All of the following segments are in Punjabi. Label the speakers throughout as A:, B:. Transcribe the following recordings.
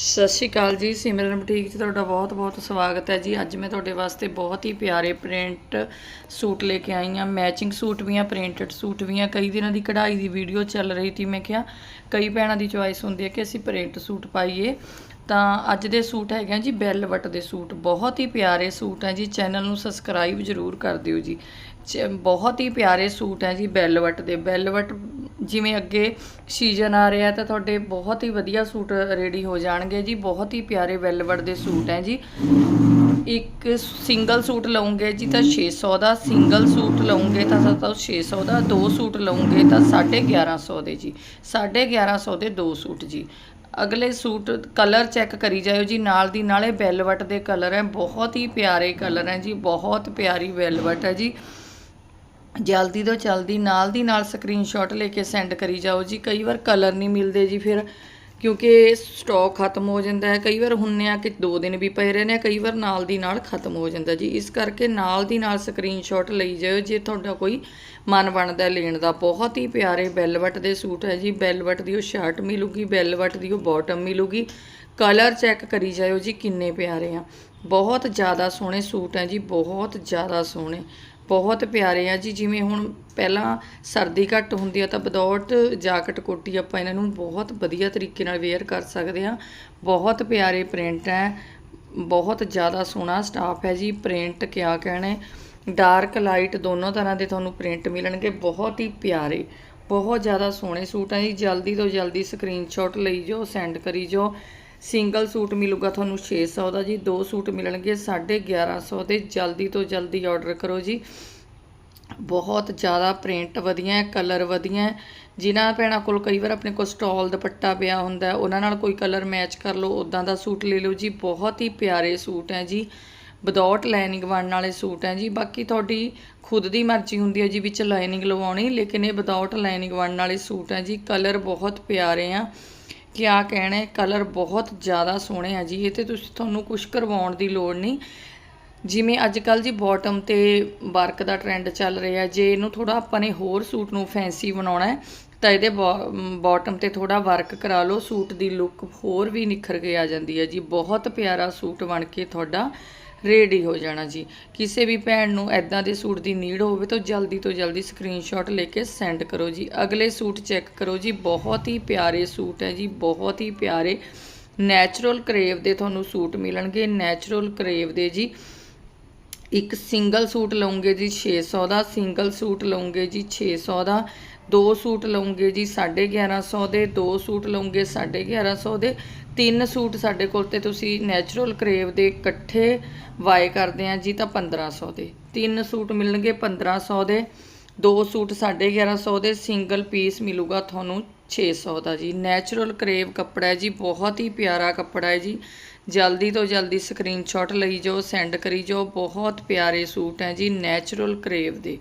A: ਸਤਿ ਸ਼੍ਰੀ ਅਕਾਲ ਜੀ, ਸਿਮਰਨ ਬੁਟੀਕ 'ਚ ਤੁਹਾਡਾ ਬਹੁਤ-ਬਹੁਤ ਸਵਾਗਤ ਹੈ ਜੀ। ਅੱਜ ਮੈਂ ਤੁਹਾਡੇ ਵਾਸਤੇ ਬਹੁਤ ਹੀ ਪਿਆਰੇ ਪ੍ਰਿੰਟ ਸੂਟ ਲੈ ਕੇ ਆਈ ਹਾਂ। ਮੈਚਿੰਗ ਸੂਟ ਵੀ ਆ, ਪ੍ਰਿੰਟਡ ਸੂਟ ਵੀ ਆ। ਕਈ ਦਿਨਾਂ ਦੀ ਕਢਾਈ ਦੀ ਵੀਡੀਓ ਚੱਲ ਰਹੀ ਸੀ, ਮੈਂ ਕਿਹਾ ਕਈ ਭੈਣਾਂ ਦੀ ਚੁਆਇਸ ਹੁੰਦੀ ਹੈ ਕਿ ਅਸੀਂ ਪ੍ਰਿੰਟ ਸੂਟ ਪਾਈਏ। ਤਾਂ ਅੱਜ ਦੇ ਸੂਟ ਹੈਗੇ ਆ ਜੀ ਬੈਲਵਟ ਦੇ ਸੂਟ, ਬਹੁਤ ਹੀ ਪਿਆਰੇ ਸੂਟ ਹੈ ਜੀ, ਚੈਨਲ ਨੂੰ ਸਬਸਕ੍ਰਾਈਬ ਜ਼ਰੂਰ ਕਰ ਦਿਓ ਜੀ। ਚ- ਬਹੁਤ ਹੀ ਪਿਆਰੇ ਸੂਟ ਹੈ ਜੀ ਬੈਲਵਟ ਦੇ। ਬੈਲਵਟ ਜਿਵੇਂ ਅੱਗੇ ਸੀਜ਼ਨ ਆ ਰਿਹਾ ਤਾਂ ਤੁਹਾਡੇ ਬਹੁਤ ਹੀ ਵਧੀਆ ਸੂਟ ਰੈਡੀ ਹੋ ਜਾਣਗੇ ਜੀ, ਬਹੁਤ ਹੀ ਪਿਆਰੇ ਵੈਲਵਟ ਦੇ ਸੂਟ ਹੈ ਜੀ। ਇੱਕ ਸਿੰਗਲ ਸੂਟ ਲਓਗੇ ਜੀ ਤਾਂ 600 ਦਾ, ਸਿੰਗਲ ਸੂਟ ਲਓਗੇ ਤਾਂ ਤਾਂ 600 ਦਾ, ਦੋ ਸੂਟ ਲਓਗੇ ਤਾਂ 1150 ਦੇ ਜੀ। 1150 ਦੇ ਦੋ ਸੂਟ ਜੀ। ਅਗਲੇ ਸੂਟ ਕਲਰ ਚੈੱਕ ਕਰੀ ਜਾਇਓ ਜੀ, ਨਾਲ ਦੀ ਨਾਲੇ ਵੈਲਵਟ ਦੇ ਕਲਰ ਹੈ, ਬਹੁਤ ਹੀ ਪਿਆਰੇ ਕਲਰ ਹੈ ਜੀ, ਬਹੁਤ ਪਿਆਰੀ ਵੈਲਵਟ ਹੈ ਜੀ। ਜਲਦੀ ਤੋਂ ਜਲਦੀ, ਨਾਲ ਦੀ ਨਾਲ ਸਕਰੀਨਸ਼ਾਟ ਲੈ ਕੇ ਸੈਂਡ ਕਰੀ ਜਾਓ ਜੀ, ਕਈ ਵਾਰ ਕਲਰ ਨਹੀਂ ਮਿਲਦੇ ਜੀ, ਫਿਰ ਕਿਉਂਕਿ ਸਟਾਕ ਖਤਮ ਹੋ ਜਾਂਦਾ ਹੈ। ਕਈ ਵਾਰ ਹੁੰਨੇ ਆ ਕਿ 2 ਦਿਨ ਵੀ ਪਏ ਰਹਿੰਦੇ ਆ, ਕਈ ਵਾਰ ਨਾਲ ਦੀ ਨਾਲ ਖਤਮ ਹੋ ਜਾਂਦਾ ਜੀ। ਇਸ ਕਰਕੇ ਨਾਲ ਦੀ ਨਾਲ ਸਕਰੀਨਸ਼ਾਟ ਲਈ ਜਾਓ ਜੇ ਤੁਹਾਡਾ ਕੋਈ ਮਨ ਬਣਦਾ ਲੈਣ ਦਾ। ਬਹੁਤ ਹੀ ਪਿਆਰੇ ਬੈਲਵਟ ਦੇ ਸੂਟ ਹੈ ਜੀ। ਬੈਲਵਟ ਦੀ ਉਹ ਸ਼ਰਟ ਮਿਲੂਗੀ ਬੈਲਵਟ ਦੀ ਉਹ ਬਾਟਮ ਮਿਲੂਗੀ। ਕਲਰ ਚੈੱਕ ਕਰੀ ਜਾਇਓ ਜੀ, ਕਿੰਨੇ ਪਿਆਰੇ ਆ। ਬਹੁਤ ਜ਼ਿਆਦਾ ਸੋਹਣੇ ਸੂਟ ਹੈ ਜੀ, ਬਹੁਤ ਜ਼ਿਆਦਾ ਸੋਹਣੇ। ਬਹੁਤ ਪਿਆਰੇ ਆ ਜੀ, ਜਿਵੇਂ ਹੁਣ ਪਹਿਲਾਂ ਸਰਦੀ ਘੱਟ ਹੁੰਦੀ ਆ ਤਾਂ ਵਿਦਆਊਟ ਜਾਕਟ ਕੋਟੀ ਆਪਾਂ ਇਹਨਾਂ ਨੂੰ ਬਹੁਤ ਵਧੀਆ ਤਰੀਕੇ ਨਾਲ ਵੇਅਰ ਕਰ ਸਕਦੇ ਆ। ਬਹੁਤ ਪਿਆਰੇ ਪ੍ਰਿੰਟ ਹੈ, ਬਹੁਤ ਜ਼ਿਆਦਾ ਸੋਹਣਾ ਸਟਾਫ ਹੈ ਜੀ ਪ੍ਰਿੰਟ ਕਿਆ ਕਹਿਣੇ ਡਾਰਕ ਲਾਈਟ ਦੋਨੋਂ ਤਰ੍ਹਾਂ ਦੇ ਤੁਹਾਨੂੰ ਪ੍ਰਿੰਟ ਮਿਲਣਗੇ, ਬਹੁਤ ਹੀ ਪਿਆਰੇ, ਬਹੁਤ ਜ਼ਿਆਦਾ ਸੋਹਣੇ ਸੂਟ ਹੈ ਜੀ, ਜਲਦੀ ਤੋਂ ਜਲਦੀ ਸਕਰੀਨਸ਼ਾਟ ਲਈ ਜਾਓ ਸੈਂਡ ਕਰੀ ਜਾਓ। ਸਿੰਗਲ ਸੂਟ ਮਿਲੂਗਾ ਤੁਹਾਨੂੰ 600 ਦਾ ਜੀ। ਦੋ ਸੂਟ ਮਿਲਣਗੇ 1150 ਦੇ। ਜਲਦੀ ਤੋਂ ਜਲਦੀ ਆਰਡਰ ਕਰੋ ਜੀ। ਬਹੁਤ ਜ਼ਿਆਦਾ ਪ੍ਰਿੰਟ ਵਧੀਆ ਹੈ ਕਲਰ ਵਧੀਆ। ਹੈ ਜਿਨ੍ਹਾਂ ਭੈਣਾਂ ਕੋਲ ਕਈ ਵਾਰ ਆਪਣੇ ਕੋਲ ਸਟਾਲ ਦੁਪੱਟਾ ਪਿਆ ਹੁੰਦਾ, ਉਹਨਾਂ ਨਾਲ ਕੋਈ ਕਲਰ ਮੈਚ ਕਰ ਲਓ ਉਦਾਂ ਦਾ ਸੂਟ ਲੈ ਲਓ ਜੀ। ਬਹੁਤ ਹੀ ਪਿਆਰੇ ਸੂਟ ਹੈ ਜੀ। ਵਿਦਆਊਟ ਲਾਈਨਿੰਗ ਬਣਨ ਵਾਲੇ ਸੂਟ ਹੈ ਜੀ। ਬਾਕੀ ਤੁਹਾਡੀ ਖੁਦ ਦੀ ਮਰਜ਼ੀ ਹੁੰਦੀ ਹੈ ਜੀ ਵਿੱਚ ਲਾਈਨਿੰਗ ਲਵਾਉਣੀ, ਲੇਕਿਨ ਇਹ ਵਿਦਆਊਟ ਲਾਈਨਿੰਗ ਬਣਨ ਵਾਲੇ ਸੂਟ ਹੈ ਜੀ। ਕਲਰ ਬਹੁਤ ਪਿਆਰੇ ਆ। ਕਿਆ ਕਹਿਣਾ ਹੈ ਕਲਰ ਬਹੁਤ ਜ਼ਿਆਦਾ ਸੋਹਣੇ ਆ ਜੀ, ਇਹ ਤੇ ਤੁਸੀਂ ਤੁਹਾਨੂੰ ਕੁਝ ਕਰਵਾਉਣ ਦੀ ਲੋੜ ਨਹੀਂ। ਜਿਵੇਂ ਅੱਜ ਕੱਲ ਜੀ ਬਾਟਮ ਤੇ ਵਰਕ ਦਾ ਟ੍ਰੈਂਡ ਚੱਲ ਰਿਹਾ, ਜੇ ਇਹਨੂੰ ਥੋੜਾ ਆਪਾਂ ਨੇ ਹੋਰ ਸੂਟ ਨੂੰ ਫੈਂਸੀ ਬਣਾਉਣਾ ਹੈ, ਤਾਂ ਇਹਦੇ ਬਾਟਮ ਤੇ ਥੋੜਾ ਵਰਕ ਕਰਾ ਲਓ, ਸੂਟ ਦੀ ਲੁੱਕ ਹੋਰ ਵੀ ਨਿਖਰ ਕੇ ਆ ਜਾਂਦੀ ਹੈ ਜੀ, ਬਹੁਤ ਪਿਆਰਾ ਸੂਟ ਬਣ ਕੇ ਤੁਹਾਡਾ। ਰੈਡੀ ਹੋ ਜਾਣਾ ਜੀ। ਕਿਸੇ ਵੀ ਭੈਣ ਨੂੰ ਐਦਾਂ ਦੇ ਸੂਟ ਦੀ ਨੀਡ ਹੋਵੇ ਤਾਂ ਜਲਦੀ ਤੋਂ ਜਲਦੀ ਸਕਰੀਨਸ਼ਾਟ ਲੈ ਕੇ ਸੈਂਡ ਕਰੋ ਜੀ। ਅਗਲੇ ਸੂਟ ਚੈੱਕ ਕਰੋ ਜੀ। ਬਹੁਤ ਹੀ ਪਿਆਰੇ ਸੂਟ ਹੈ ਜੀ। ਬਹੁਤ ਹੀ ਪਿਆਰੇ। ਨੈਚੁਰਲ ਕਰੇਵ ਦੇ ਤੁਹਾਨੂੰ ਸੂਟ ਮਿਲਣਗੇ। ਨੈਚੁਰਲ ਕਰੇਵ ਦੇ ਜੀ। ਇੱਕ ਸਿੰਗਲ ਸੂਟ ਲਓਗੇ ਜੀ 600 ਦਾ। ਸਿੰਗਲ ਸੂਟ ਲਓਗੇ ਜੀ 600 ਦਾ। ਦੋ ਸੂਟ ਲਓਗੇ ਜੀ 1150 ਦੇ, ਦੋ ਸੂਟ ਲਓਗੇ 1150 ਦੇ, ਤਿੰਨ ਸੂਟ ਸਾਡੇ ਕੋਲ ਤੇ ਤੁਸੀਂ ਨੈਚੁਰਲ ਕਰੇਵ ਦੇ ਇਕੱਠੇ ਵਾਏ ਕਰਦੇ ਆ ਜੀ ਤਾਂ 1500 ਦੇ। ਤਿੰਨ ਸੂਟ ਮਿਲਣਗੇ 1500 ਦੇ, ਦੋ ਸੂਟ 1150 ਦੇ, ਸਿੰਗਲ ਪੀਸ ਮਿਲੂਗਾ ਤੁਹਾਨੂੰ 600 ਦਾ ਜੀ। ਨੈਚੁਰਲ ਕਰੇਵ ਕੱਪੜਾ ਹੈ ਜੀ, ਬਹੁਤ ਹੀ ਪਿਆਰਾ ਕੱਪੜਾ ਹੈ ਜੀ। ਜਲਦੀ ਤੋਂ ਜਲਦੀ ਸਕਰੀਨਸ਼ਾਟ ਲਈ ਜਾਓ ਸੈਂਡ ਕਰੀ ਜਾਓ, ਬਹੁਤ ਪਿਆਰੇ ਸੂਟ ਹੈ ਜੀ ਨੈਚੁਰਲ ਕਰੇਵ ਦੇ।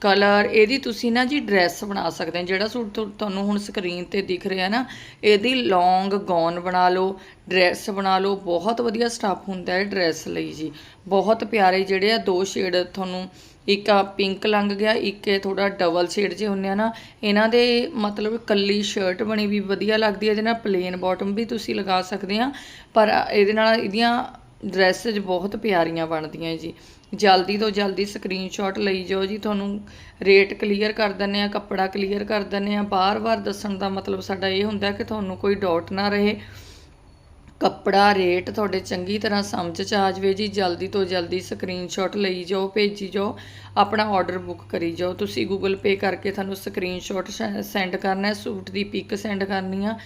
A: ਕਲਰ, ਇਹਦੀ ਤੁਸੀਂ ਨਾ ਜੀ ਡਰੈਸ ਬਣਾ ਸਕਦੇ ਹੋ। ਜਿਹੜਾ ਸੂਟ ਤੁਹਾਨੂੰ ਹੁਣ ਸਕਰੀਨ ਤੇ ਦਿਖ ਰਿਹਾ ਨਾ, ਇਹਦੀ ਲੌਂਗ ਗੌਨ ਬਣਾ ਲਓ, ਡਰੈਸ ਬਣਾ ਲਓ। ਬਹੁਤ ਵਧੀਆ ਸਟਾਫ ਹੁੰਦਾ ਹੈ ਡਰੈਸ ਲਈ ਜੀ। ਬਹੁਤ ਪਿਆਰੇ ਜਿਹੜੇ ਆ, ਦੋ ਸ਼ੇਡ ਤੁਹਾਨੂੰ, ਇੱਕ ਆ ਪਿੰਕ ਲੰਘ ਗਿਆ, ਇੱਕ ਇਹ ਥੋੜਾ ਡਬਲ ਸ਼ੇਡ ਜੇ ਹੁੰਦੇ ਆ ਨਾ। ਇਹਨਾਂ ਦੇ ਮਤਲਬ ਕੱਲੀ ਸ਼ਰਟ ਬਣੀ ਵੀ ਵਧੀਆ ਲੱਗਦੀ ਹੈ ਇਹਦੇ ਨਾਲ ਪਲੇਨ ਬਾਟਮ ਵੀ ਤੁਸੀਂ ਲਗਾ ਸਕਦੇ ਆ। ਪਰ ਇਹਦੇ ਨਾਲ ਇਹਦੀਆਂ ਡਰੈਸਸ ਬਹੁਤ ਪਿਆਰੀਆਂ ਬਣਦੀਆਂ ਜੀ। ਜਲਦੀ ਤੋਂ ਜਲਦੀ ਸਕਰੀਨਸ਼ਾਟ ਲਈ ਜਾਓ ਜੀ, ਤੁਹਾਨੂੰ ਰੇਟ ਕਲੀਅਰ ਕਰ ਦਿੰਨੇ ਆ ਕੱਪੜਾ ਕਲੀਅਰ ਕਰ ਦਿੰਨੇ ਆ ਬਾਰ-ਬਾਰ ਦੱਸਣ ਦਾ ਮਤਲਬ ਸਾਡਾ ਇਹ ਹੁੰਦਾ ਕਿ ਤੁਹਾਨੂੰ ਕੋਈ ਡਾਊਟ ਨਾ ਰਹੇ। ਕੱਪੜਾ ਰੇਟ ਤੁਹਾਡੇ ਚੰਗੀ ਤਰ੍ਹਾਂ ਸਮਝ ਚ ਆ ਜਾਵੇ ਜੀ, ਜਲਦੀ ਤੋਂ ਜਲਦੀ ਸਕਰੀਨਸ਼ਾਟ ਲਈ ਜਾਓ, ਭੇਜੀ ਜਾਓ, ਆਪਣਾ ਆਰਡਰ ਬੁੱਕ ਕਰੀ ਜਾਓ। ਤੁਸੀਂ ਗੂਗਲ ਪੇ ਕਰਕੇ ਤੁਹਾਨੂੰ ਸਕਰੀਨਸ਼ਾਟ ਸੈਂਡ ਕਰਨਾ ਹੈ, ਸੂਟ ਦੀ ਪਿਕ ਸੈਂਡ ਕਰਨੀ ਆ।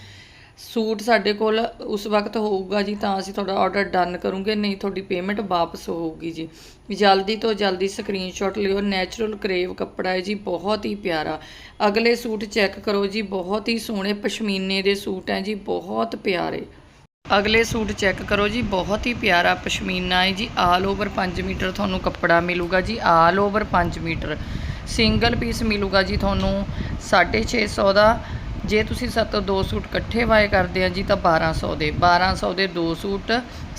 A: ਸੂਟ ਸਾਡੇ ਕੋਲ ਉਸ ਵਕਤ ਹੋਊਗਾ ਜੀ, ਤਾਂ ਅਸੀਂ ਤੁਹਾਡਾ ਆਰਡਰ ਡਨ ਕਰੂੰਗੇ, ਨਹੀਂ ਤੁਹਾਡੀ ਪੇਮੈਂਟ ਵਾਪਸ ਹੋਊਗੀ ਜੀ। ਜਲਦੀ ਤੋਂ ਜਲਦੀ ਸਕਰੀਨਸ਼ਾਟ ਲਿਓ ਨੈਚੁਰਲ ਕਰੇਵ ਕੱਪੜਾ ਹੈ ਜੀ, ਬਹੁਤ ਹੀ ਪਿਆਰਾ। ਅਗਲੇ ਸੂਟ ਚੈੱਕ ਕਰੋ ਜੀ, ਬਹੁਤ ਹੀ ਸੋਹਣੇ ਪਸ਼ਮੀਨੇ ਦੇ ਸੂਟ ਹੈ ਜੀ, ਬਹੁਤ ਪਿਆਰੇ। ਅਗਲੇ ਸੂਟ ਚੈੱਕ ਕਰੋ ਜੀ, ਬਹੁਤ ਹੀ ਪਿਆਰਾ ਪਸ਼ਮੀਨਾ ਹੈ ਜੀ ਆਲ ਓਵਰ 5 ਮੀਟਰ ਤੁਹਾਨੂੰ ਕੱਪੜਾ ਮਿਲੂਗਾ ਜੀ all over 5 metre. Single piece ਮਿਲੂਗਾ ਜੀ ਤੁਹਾਨੂੰ 650 ਦਾ। ਜੇ ਤੁਸੀਂ ਸਾਤੋਂ ਦੋ ਸੂਟ ਇਕੱਠੇ ਬਾਏ ਕਰਦੇ ਆ ਜੀ ਤਾਂ 1200 ਦੇ 1200 ਦੇ ਦੋ ਸੂਟ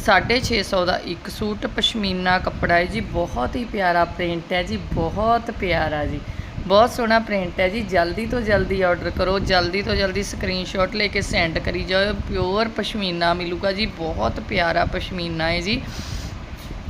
A: 650 ਦਾ ਇੱਕ ਸੂਟ, ਪਸ਼ਮੀਨਾ ਕੱਪੜਾ ਹੈ ਜੀ, ਬਹੁਤ ਹੀ ਪਿਆਰਾ ਪ੍ਰਿੰਟ ਹੈ ਜੀ, ਬਹੁਤ ਪਿਆਰਾ ਜੀ। ਬਹੁਤ ਸੋਹਣਾ ਪ੍ਰਿੰਟ ਹੈ ਜੀ, ਜਲਦੀ ਤੋਂ ਜਲਦੀ ਆਰਡਰ ਕਰੋ, ਜਲਦੀ ਤੋਂ ਜਲਦੀ ਸਕਰੀਨਸ਼ਾਟ ਲੈ ਕੇ ਸੈਂਡ ਕਰੀ ਜਾਓ ਪਿਓਰ ਪਸ਼ਮੀਨਾ ਮਿਲੂਗਾ ਜੀ, ਬਹੁਤ ਪਿਆਰਾ ਪਸ਼ਮੀਨਾ ਹੈ ਜੀ।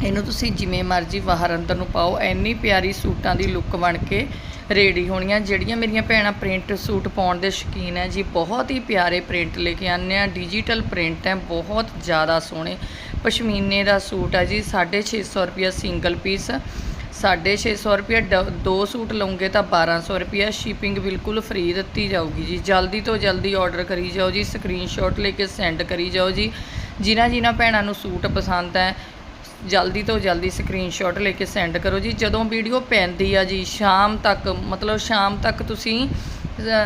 A: ਇਹਨੂੰ ਤੁਸੀਂ ਜਿਵੇਂ ਮਰਜ਼ੀ ਬਾਹਰ ਅੰਦਰ ਨੂੰ ਪਾਓ ਇੰਨੀ ਪਿਆਰੀ ਸੂਟਾਂ ਦੀ ਲੁੱਕ ਬਣ ਕੇ ਰੇਡੀ ਹੋਣੀਆਂ, ਜਿਹੜੀਆਂ ਮੇਰੀਆਂ ਭੈਣਾਂ ਪ੍ਰਿੰਟ ਸੂਟ ਪਾਉਣ ਦੇ ਸ਼ੌਕੀਨ ਹੈ। ਜੀ, ਬਹੁਤ ਹੀ ਪਿਆਰੇ ਪ੍ਰਿੰਟ ਲੈ ਕੇ ਆਉਂਦੇ ਆ ਡਿਜੀਟਲ ਪ੍ਰਿੰਟ ਹੈ, ਬਹੁਤ ਜ਼ਿਆਦਾ ਸੋਹਣੇ। ਪਸ਼ਮੀਨੇ ਦਾ ਸੂਟ ਹੈ ਜੀ 650 ਰੁਪਿਆ ਸਿੰਗਲ ਪੀਸ। 650 ਰੁਪਿਆ ਡ- ਦੋ ਸੂਟ ਲਓਗੇ ਤਾਂ 1200 ਰੁਪਿਆ ਸ਼ਿਪਿੰਗ ਬਿਲਕੁਲ ਫ੍ਰੀ ਦਿੱਤੀ ਜਾਊਗੀ ਜੀ। ਜਲਦੀ ਤੋਂ ਜਲਦੀ ਆਰਡਰ ਕਰੀ ਜਾਓ ਜੀ। ਸਕਰੀਨਸ਼ਾਟ ਲੈ ਕੇ ਸੈਂਡ ਕਰੀ ਜਾਓ ਜੀ। ਜਿਨ੍ਹਾਂ ਜਿਨ੍ਹਾਂ ਭੈਣਾਂ ਨੂੰ ਸੂਟ ਪਸੰਦ ਹੈ ਜਲਦੀ ਤੋਂ ਜਲਦੀ ਸਕਰੀਨਸ਼ਾਟ ਲੈ ਕੇ ਸੈਂਡ ਕਰੋ ਜੀ। ਜਦੋਂ ਵੀਡੀਓ ਪੈਂਦੀ ਆ ਜੀ, ਸ਼ਾਮ ਤੱਕ, ਮਤਲਬ ਸ਼ਾਮ ਤੱਕ ਤੁਸੀਂ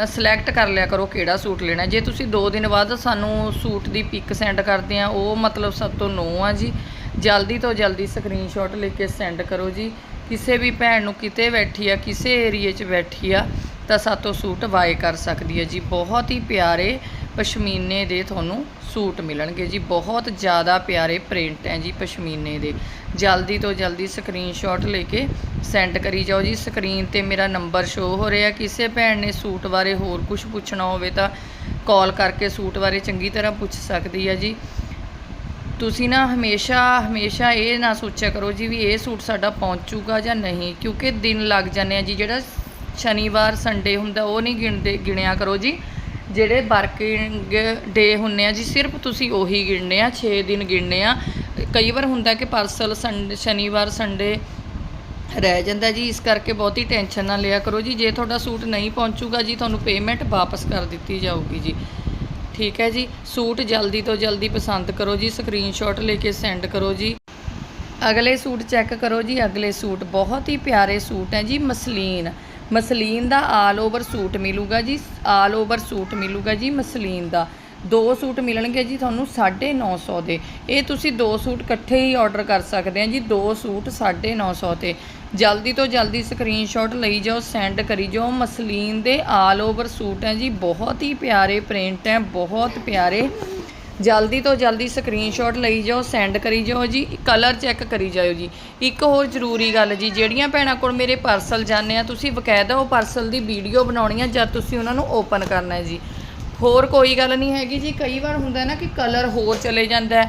A: ਸਿਲੈਕਟ ਕਰ ਲਿਆ ਕਰੋ ਕਿਹੜਾ ਸੂਟ ਲੈਣਾ। ਜੇ ਤੁਸੀਂ 2 ਦਿਨ ਬਾਅਦ ਸਾਨੂੰ ਸੂਟ ਦੀ ਪਿਕ ਸੈਂਡ ਕਰਦੇ ਆ, ਉਹ ਮਤਲਬ ਸਭ ਤੋਂ ਨੋ ਆ ਜੀ। ਜਲਦੀ ਤੋਂ ਜਲਦੀ ਸਕਰੀਨਸ਼ਾਟ ਲੈ ਕੇ ਸੈਂਡ ਕਰੋ ਜੀ। ਕਿਸੇ ਵੀ ਭੈਣ ਨੂੰ ਕਿਤੇ ਬੈਠੀ ਆ, ਕਿਸੇ ਏਰੀਏ 'ਚ ਬੈਠੀ ਆ, ਤਾਂ ਸਾਤੋਂ ਸੂਟ ਬਾਏ ਕਰ ਸਕਦੀ ਹੈ ਜੀ। ਬਹੁਤ ਹੀ ਪਿਆਰੇ ਪਸ਼ਮੀਨੇ ਦੇ ਤੁਹਾਨੂੰ ਸੂਟ ਮਿਲਣਗੇ ਜੀ। ਬਹੁਤ ਜ਼ਿਆਦਾ ਪਿਆਰੇ ਪ੍ਰਿੰਟ ਹੈ ਜੀ ਪਸ਼ਮੀਨੇ ਦੇ। ਜਲਦੀ ਤੋਂ ਜਲਦੀ ਸਕਰੀਨਸ਼ਾਟ ਲੈ ਕੇ ਸੈਂਡ ਕਰੀ ਜਾਓ ਜੀ। ਸਕਰੀਨ ਤੇ ਮੇਰਾ ਨੰਬਰ ਸ਼ੋ ਹੋ ਰਿਹਾ। ਕਿਸੇ ਭੈਣ ਨੇ ਸੂਟ ਬਾਰੇ ਹੋਰ ਕੁਝ ਪੁੱਛਣਾ ਹੋਵੇ ਤਾਂ ਕਾਲ ਕਰਕੇ ਸੂਟ ਬਾਰੇ ਚੰਗੀ ਤਰ੍ਹਾਂ ਪੁੱਛ ਸਕਦੀ ਹੈ ਜੀ। ਤੁਸੀਂ ਨਾ ਹਮੇਸ਼ਾ ਹਮੇਸ਼ਾ ਇਹ ਨਾ ਸੋਚਿਆ ਕਰੋ ਜੀ ਵੀ ਇਹ ਸੂਟ ਸਾਡਾ ਪਹੁੰਚੂਗਾ ਜਾਂ ਨਹੀਂ। ਕਿਉਂਕਿ ਦਿਨ ਲੱਗ ਜਾਂਦੇ ਆ ਜੀ। ਜਿਹੜਾ ਸ਼ਨੀਵਾਰ, ਸੰਡੇ ਹੁੰਦਾ ਉਹ ਨਹੀਂ ਗਿਣਦੇ, ਗਿਣਿਆ ਕਰੋ ਜੀ। ਜਿਹੜੇ ਵਰਕਿੰਗ ਡੇ ਹੁੰਨੇ ਆ ਜੀ, ਸਿਰਫ ਤੁਸੀਂ ਉਹੀ ਗਿਣਨੇ ਆ 6 ਦਿਨ ਗਿਣਨੇ ਆ। ਕਈ ਵਾਰ ਹੁੰਦਾ ਕਿ ਪਾਰਸਲ ਸੰਡੇ ਸ਼ਨੀਵਾਰ ਸੰਡੇ ਰਹਿ ਜਾਂਦਾ ਜੀ, ਇਸ ਕਰਕੇ ਬਹੁਤੀ ਟੈਨਸ਼ਨ ਨਾ ਲਿਆ ਕਰੋ ਜੀ। ਜੇ ਤੁਹਾਡਾ ਸੂਟ ਨਹੀਂ ਪਹੁੰਚੂਗਾ ਜੀ, ਤੁਹਾਨੂੰ ਪੇਮੈਂਟ ਵਾਪਸ ਕਰ ਦਿੱਤੀ ਜਾਊਗੀ ਜੀ। ਠੀਕ ਹੈ ਜੀ? ਸੂਟ ਜਲਦੀ ਤੋਂ ਜਲਦੀ ਪਸੰਦ ਕਰੋ ਜੀ ਸਕਰੀਨਸ਼ਾਟ ਲੈ ਕੇ ਸੈਂਡ ਕਰੋ ਜੀ। ਅਗਲੇ ਸੂਟ ਚੈੱਕ ਕਰੋ ਜੀ, ਅਗਲੇ ਸੂਟ ਬਹੁਤ ਹੀ ਪਿਆਰੇ ਸੂਟ ਹੈ ਜੀ, ਮਸਲੀਨ। ਮਸਲੀਨ ਦਾ ਆਲ ਓਵਰ ਸੂਟ ਮਿਲੂਗਾ ਜੀ ਆਲ ਓਵਰ ਸੂਟ ਮਿਲੂਗਾ ਜੀ ਮਸਲੀਨ ਦਾ। ਦੋ ਸੂਟ ਮਿਲਣਗੇ ਜੀ ਤੁਹਾਨੂੰ 950 ਦੇ। ਇਹ ਤੁਸੀਂ ਦੋ ਸੂਟ ਇਕੱਠੇ ਹੀ ਆਰਡਰ ਕਰ ਸਕਦੇ ਆ ਜੀ, ਦੋ ਸੂਟ 950 ਤੇ। ਜਲਦੀ ਤੋਂ ਜਲਦੀ ਸਕਰੀਨਸ਼ਾਟ ਲਈ ਜਾਓ ਸੈਂਡ ਕਰੀ ਜਾਓ। ਮਸਲੀਨ ਦੇ ਆਲ ਓਵਰ ਸੂਟ ਹੈ ਜੀ, ਬਹੁਤ ਹੀ ਪਿਆਰੇ ਪ੍ਰਿੰਟ ਹੈ ਬਹੁਤ ਪਿਆਰੇ। ਜਲਦੀ ਤੋਂ ਜਲਦੀ ਸਕਰੀਨਸ਼ਾਟ ਲਈ ਜਾਓ ਸੈਂਡ ਕਰੀ ਜਾਓ ਜੀ ਕਲਰ ਚੈੱਕ ਕਰੀ ਜਾਓ ਜੀ। ਇੱਕ ਹੋਰ ਜ਼ਰੂਰੀ ਗੱਲ ਜੀ, ਜਿਹੜੀਆਂ ਭੈਣਾਂ ਕੋਲ ਮੇਰੇ ਪਾਰਸਲ ਜਾਂਦੇ ਆ, ਤੁਸੀਂ ਬਕਾਇਦਾ ਉਹ ਪਾਰਸਲ ਦੀ ਵੀਡੀਓ ਬਣਾਉਣੀ ਆ ਜਦ ਤੁਸੀਂ ਉਹਨਾਂ ਨੂੰ ਓਪਨ ਕਰਨਾ ਹੈ ਜੀ। ਹੋਰ ਕੋਈ ਗੱਲ ਨਹੀਂ ਹੈਗੀ ਜੀ, ਕਈ ਵਾਰ ਹੁੰਦਾ ਨਾ ਕਿ ਕਲਰ ਹੋਰ ਚਲੇ ਜਾਂਦਾ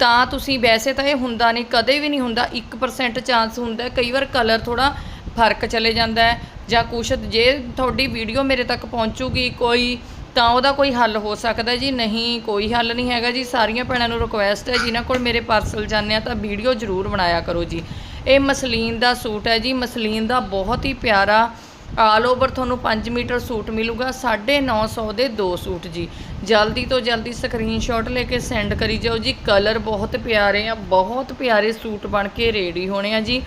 A: ਤਾਂ ਤੁਸੀਂ ਵੈਸੇ ਤਾਂ ਇਹ ਹੁੰਦਾ ਨਹੀਂ, ਕਦੇ ਵੀ ਨਹੀਂ ਹੁੰਦਾ 1% ਚਾਂਸ ਹੁੰਦਾ ਕਈ ਵਾਰ ਕਲਰ ਥੋੜਾ ਫ਼ਰਕ ਚਲੇ ਜਾਂਦਾ ਜਾਂ ਕੁਛ, ਜੇ ਤੁਹਾਡੀ ਵੀਡੀਓ ਮੇਰੇ ਤੱਕ ਪਹੁੰਚੂਗੀ, ਕੋਈ ਤਾਂ ਉਹਦਾ ਕੋਈ ਹੱਲ ਹੋ ਸਕਦਾ ਜੀ? ਨਹੀਂ, ਕੋਈ ਹੱਲ ਨਹੀਂ ਹੈਗਾ ਜੀ। ਸਾਰੀਆਂ ਭੈਣਾਂ ਨੂੰ ਰਿਕੁਐਸਟ ਹੈ, ਜਿਨ੍ਹਾਂ ਕੋਲ ਮੇਰੇ ਪਾਰਸਲ ਜਾਂਦੇ ਆ ਤਾਂ ਵੀਡੀਓ ਜ਼ਰੂਰ ਬਣਾਇਆ ਕਰੋ ਜੀ। ਇਹ ਮਸਲੀਨ ਦਾ ਸੂਟ ਹੈ ਜੀ। ਮਸਲੀਨ ਦਾ ਬਹੁਤ ਹੀ ਪਿਆਰਾ ਆਲ ਓਵਰ ਤੁਹਾਨੂੰ 5 ਮੀਟਰ ਸੂਟ ਮਿਲੂਗਾ 950 ਦੇ ਦੋ ਸੂਟ ਜੀ। ਜਲਦੀ ਤੋਂ ਜਲਦੀ ਸਕਰੀਨਸ਼ਾਟ ਲੈ ਕੇ ਸੈਂਡ ਕਰੀ ਜਾਓ ਜੀ। ਕਲਰ ਬਹੁਤ ਪਿਆਰੇ ਆ, ਬਹੁਤ ਪਿਆਰੇ ਸੂਟ ਬਣ ਕੇ ਰੈਡੀ ਹੋਣੇ ਆ ਜੀ।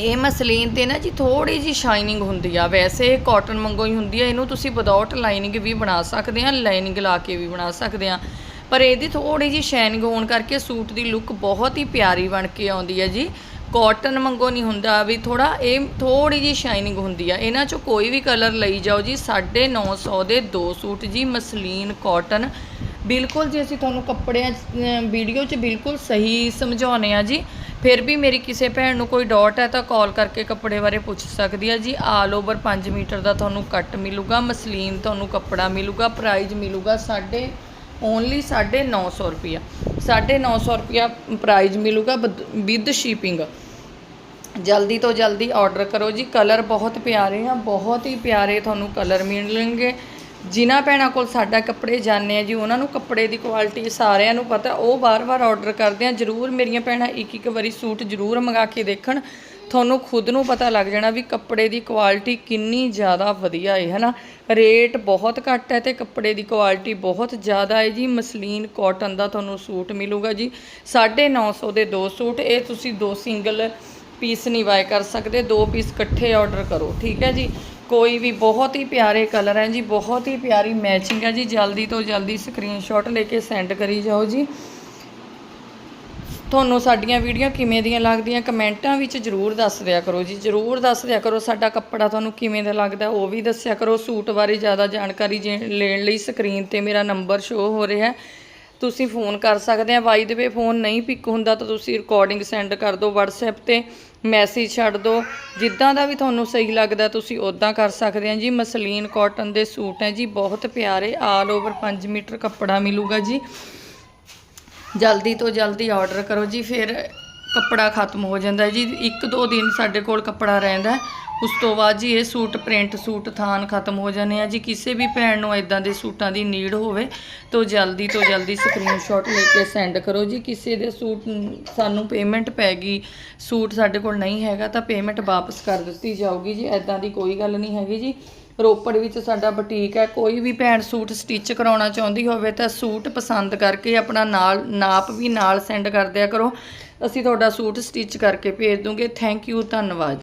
A: ਇਹ ਮਸਲੀਨ ਤੇ ਨਾ ਜੀ ਥੋੜੀ ਜੀ ਸ਼ਾਈਨਿੰਗ ਹੁੰਦੀ ਆ। ਵੈਸੇ ਕਾਟਨ ਮੰਗੋ ਹੀ ਹੁੰਦੀ ਆ। ਇਹਨੂੰ ਤੁਸੀਂ ਵਿਦਆਊਟ ਲਾਈਨਿੰਗ ਵੀ ਬਣਾ ਸਕਦੇ ਆ ਲਾਈਨਿੰਗ ਲਾ ਕੇ ਵੀ ਬਣਾ ਸਕਦੇ ਆ। ਪਰ ਇਹਦੀ ਥੋੜੀ ਜੀ ਸ਼ਾਈਨਿੰਗ ਹੋਣ ਕਰਕੇ ਸੂਟ ਦੀ ਲੁੱਕ ਬਹੁਤ ਹੀ ਪਿਆਰੀ ਬਣ ਕੇ ਆਉਂਦੀ ਹੈ ਜੀ। ਕਾਟਨ ਮੰਗੋ ਨਹੀਂ ਹੁੰਦਾ ਵੀ ਥੋੜਾ ਇਹ ਥੋੜੀ ਜੀ ਸ਼ਾਈਨਿੰਗ ਹੁੰਦੀ ਆ। ਇਹਨਾਂ ਚੋਂ ਕੋਈ ਵੀ ਕਲਰ ਲਈ ਜਾਓ ਜੀ 950 ਦੇ ਦੋ ਸੂਟ ਜੀ, ਮਸਲੀਨ ਕਾਟਨ ਬਿਲਕੁਲ ਜੀ ਅਸੀਂ ਤੁਹਾਨੂੰ ਕੱਪੜਿਆਂ 'ਚ ਵੀਡੀਓ 'ਚ ਬਿਲਕੁਲ ਸਹੀ ਸਮਝਾਉਨੇ ਆ ਜੀ। ਫਿਰ ਵੀ ਮੇਰੀ ਕਿਸੇ ਭੈਣ ਨੂੰ ਕੋਈ ਡਾਟ ਹੈ ਤਾਂ ਕਾਲ ਕਰਕੇ ਕੱਪੜੇ ਬਾਰੇ ਪੁੱਛ ਸਕਦੀ ਹੈ ਜੀ। ਆਲ ਓਵਰ 5 ਮੀਟਰ ਦਾ ਤੁਹਾਨੂੰ ਕੱਟ ਮਿਲੂਗਾ, ਮਸਲੀਨ ਤੁਹਾਨੂੰ ਕੱਪੜਾ ਮਿਲੂਗਾ, ਪ੍ਰਾਈਜ਼ ਮਿਲੂਗਾ ਸਾਡੇ ਓਨਲੀ 950 ਰੁਪਿਆ 950 ਰੁਪਿਆ ਪ੍ਰਾਈਸ ਮਿਲੂਗਾ ਵਿਦ ਸ਼ਿਪਿੰਗ। ਜਲਦੀ ਤੋਂ ਜਲਦੀ ਆਰਡਰ ਕਰੋ ਜੀ। ਕਲਰ ਬਹੁਤ ਪਿਆਰੇ ਆ, ਬਹੁਤ ਹੀ ਪਿਆਰੇ ਤੁਹਾਨੂੰ ਕਲਰ ਮਿਲਣਗੇ। ਜਿਨ੍ਹਾਂ ਭੈਣਾਂ ਕੋਲ ਸਾਡਾ ਕੱਪੜੇ ਜਾਂਦੇ ਆ ਜੀ, ਉਹਨਾਂ ਨੂੰ ਕੱਪੜੇ ਦੀ ਕੁਆਲਿਟੀ ਸਾਰਿਆਂ ਨੂੰ ਪਤਾ। ਉਹ ਵਾਰ-ਵਾਰ ਆਰਡਰ ਕਰਦੇ ਆ, ਜਰੂਰ ਮੇਰੀਆਂ ਭੈਣਾਂ ਇੱਕ ਇੱਕ ਵਾਰੀ ਸੂਟ ਜਰੂਰ ਮੰਗਾ ਕੇ ਦੇਖਣ। ਤੁਹਾਨੂੰ ਖੁਦ ਨੂੰ ਪਤਾ ਲੱਗ ਜਾਣਾ ਵੀ ਕੱਪੜੇ ਦੀ ਕੁਆਲਿਟੀ ਕਿੰਨੀ ਜ਼ਿਆਦਾ ਵਧੀਆ ਹੈ ਹਨਾ? ਰੇਟ ਬਹੁਤ ਘੱਟ ਹੈ ਤੇ ਕੱਪੜੇ ਦੀ ਕੁਆਲਿਟੀ ਬਹੁਤ ਜ਼ਿਆਦਾ ਹੈ ਜੀ। ਮਸਲੀਨ ਕਾਟਨ ਦਾ ਤੁਹਾਨੂੰ ਸੂਟ ਮਿਲੂਗਾ ਜੀ। 950 ਦੇ ਦੋ ਸੂਟ, ਇਹ ਤੁਸੀਂ ਦੋ ਸਿੰਗਲ ਪੀਸ ਨਹੀਂ ਬਾਏ ਕਰ ਸਕਦੇ, ਦੋ ਪੀਸ ਇਕੱਠੇ ਆਰਡਰ ਕਰੋ, ਠੀਕ ਹੈ ਜੀ? ਕੋਈ ਵੀ ਬਹੁਤ ਹੀ ਪਿਆਰੇ ਕਲਰ ਹੈ ਜੀ, ਬਹੁਤ ਹੀ ਪਿਆਰੀ ਮੈਚਿੰਗ ਹੈ ਜੀ। ਜਲਦੀ ਤੋਂ ਜਲਦੀ ਸਕਰੀਨਸ਼ਾਟ ਲੈ ਕੇ ਸੈਂਡ ਕਰੀ ਜਾਓ ਜੀ। ਤੁਹਾਨੂੰ ਸਾਡੀਆਂ ਵੀਡੀਓ ਕਿਵੇਂ ਦੀਆਂ ਲੱਗਦੀਆਂ ਕਮੈਂਟਾਂ ਵਿੱਚ ਜਰੂਰ ਦੱਸ ਦਿਆ ਕਰੋ ਜੀ। ਜਰੂਰ ਦੱਸ ਦਿਆ ਕਰੋ ਸਾਡਾ ਕੱਪੜਾ ਤੁਹਾਨੂੰ ਕਿਵੇਂ ਦਾ ਲੱਗਦਾ ਉਹ ਵੀ ਦੱਸਿਆ ਕਰੋ। ਸੂਟ ਬਾਰੇ ਜ਼ਿਆਦਾ ਜਾਣਕਾਰੀ ਜੇ- ਲੈਣ ਲਈ ਸਕਰੀਨ ਤੇ ਮੇਰਾ ਨੰਬਰ ਸ਼ੋ ਹੋ ਰਿਹਾ ਹੈ। ਤੁਸੀਂ ਫੋਨ ਕਰ ਸਕਦੇ ਆ। ਬਾਈ ਦੇ ਵੇ ਫੋਨ ਨਹੀਂ ਪਿਕ ਹੁੰਦਾ ਤਾਂ ਤੁਸੀਂ ਰਿਕਾਰਡਿੰਗ ਸੈਂਡ ਕਰ ਦਿਓ WhatsApp ਤੇ। ਮੈਸੇਜ ਛੱਡ ਦਿਓ ਜਿੱਦਾਂ ਦਾ ਵੀ ਤੁਹਾਨੂੰ ਸਹੀ ਲੱਗਦਾ, ਤੁਸੀਂ ਉਦਾਂ ਕਰ ਸਕਦੇ ਆ ਜੀ। ਮਸਲੀਨ ਕਾਟਨ ਦੇ ਸੂਟ ਹੈ ਜੀ, ਬਹੁਤ ਪਿਆਰੇ ਆਲ ਓਵਰ 5 ਮੀਟਰ ਕੱਪੜਾ ਮਿਲੂਗਾ ਜੀ। ਜਲਦੀ ਤੋਂ ਜਲਦੀ ਆਰਡਰ ਕਰੋ ਜੀ, ਫਿਰ ਕੱਪੜਾ ਖਤਮ ਹੋ ਜਾਂਦਾ ਜੀ। ਇੱਕ ਦੋ ਦਿਨ ਸਾਡੇ ਕੋਲ ਕੱਪੜਾ ਰਹਿੰਦਾ। ਉਸ ਤੋਂ ਬਾਅਦ ਜੀ ਇਹ ਸੂਟ ਪ੍ਰਿੰਟ ਸੂਟ ਥਾਨ ਖਤਮ ਹੋ ਜਾਂਦੇ ਆ ਜੀ। ਕਿਸੇ ਵੀ ਭੈਣ ਨੂੰ ਇਦਾਂ ਦੇ ਸੂਟਾਂ ਦੀ ਨੀਡ ਹੋਵੇ ਤਾਂ ਜਲਦੀ ਤੋਂ ਜਲਦੀ ਸਕਰੀਨਸ਼ਾਟ ਲੈ ਕੇ ਸੈਂਡ ਕਰੋ ਜੀ। ਕਿਸੇ ਦੇ ਸੂਟ ਸਾਨੂੰ ਪੇਮੈਂਟ ਪੈ ਗਈ, ਸੂਟ ਸਾਡੇ ਕੋਲ ਨਹੀਂ ਹੈਗਾ ਤਾਂ ਪੇਮੈਂਟ ਵਾਪਸ ਕਰ ਦਿੱਤੀ ਜਾਊਗੀ ਜੀ। ਐਦਾਂ ਦੀ ਕੋਈ ਗੱਲ ਨਹੀਂ ਹੈਗੀ ਜੀ। ਰੋਪੜ ਵਿੱਚ ਸਾਡਾ ਬੁਟੀਕ ਹੈ। ਕੋਈ ਵੀ ਭੈਣ ਸੂਟ ਸਟਿਚ ਕਰਾਉਣਾ ਚਾਹੁੰਦੀ ਹੋਵੇ ਤਾਂ ਸੂਟ ਪਸੰਦ ਕਰਕੇ ਆਪਣਾ ਨਾਲ, ਨਾਪ ਵੀ ਨਾਲ ਸੈਂਡ ਕਰ ਦਿਆ ਕਰੋ। ਅਸੀਂ ਤੁਹਾਡਾ ਸੂਟ ਸਟਿਚ ਕਰਕੇ ਭੇਜ ਦੂੰਗੇ। ਥੈਂਕ ਯੂ ਧੰਨਵਾਦ।